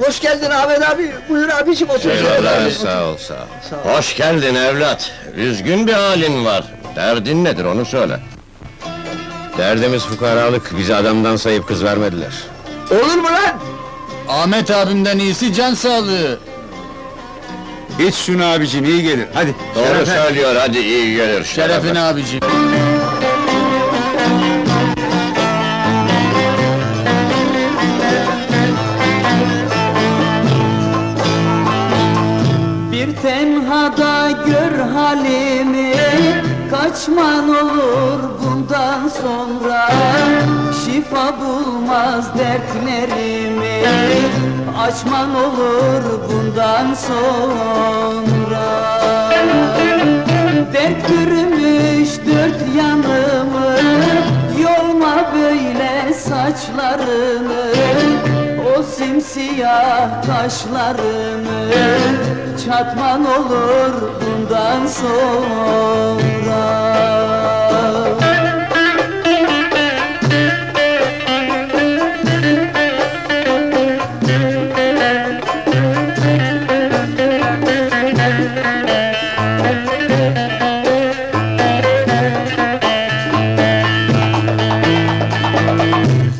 hoş geldin Ahmet abi. Buyur abicim otur. Eyvallah, sağ ol, sağ ol. Sağ ol. Hoş geldin evlat. Üzgün bir halin var. Derdin nedir onu söyle. Derdimiz fukaralık, bizi adamdan sayıp kız vermediler. Olur mu lan? Ahmet abimden iyisi can sağlığı. İç şunu abicim, iyi gelir. Hadi. Doğru söylüyor, hadi iyi gelir. Şerefine abicim. Halimi Kaçman olur bundan sonra. Şifa bulmaz dertlerimi Açman olur bundan sonra. Dert bürümüş dört yanımı Yolma böyle saçlarını simsiyah kaşlarını Çatman olur bundan sonra.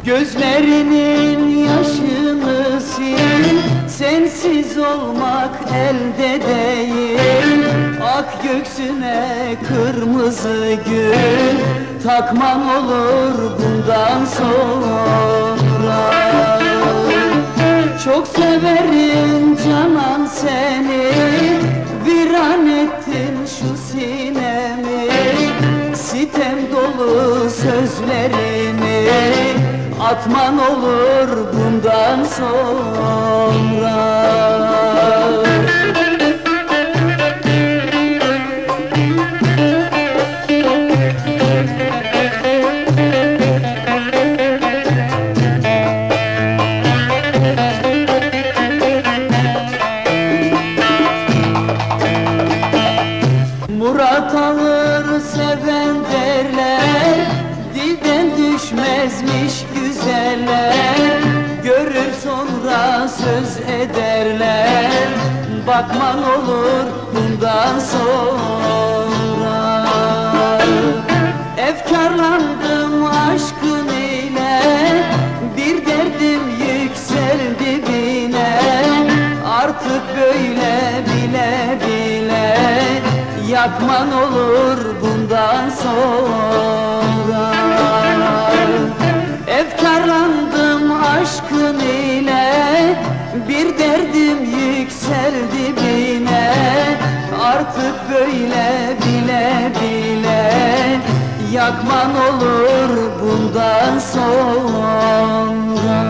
Gözlerinin Sensiz olmak elde değil. Ak göksüne kırmızı gül. Takman olur bundan sonra. Çok severim canan seni. Viran ettin şu sinemi. Sitem dolu sözlerini Atman olur bundan sonra Murat alır seven derler. Dilden düşmezmiş güzeller. Görür sonra söz ederler. Bakman olur bundan sonra. Efkarlandım aşkın ile. Bir derdim yükseldi bine Artık böyle Yakman olur bundan sonra. Efkarlandım aşkın ile Bir derdim yükseldi bine. Artık böyle bile bile Yakman olur bundan sonra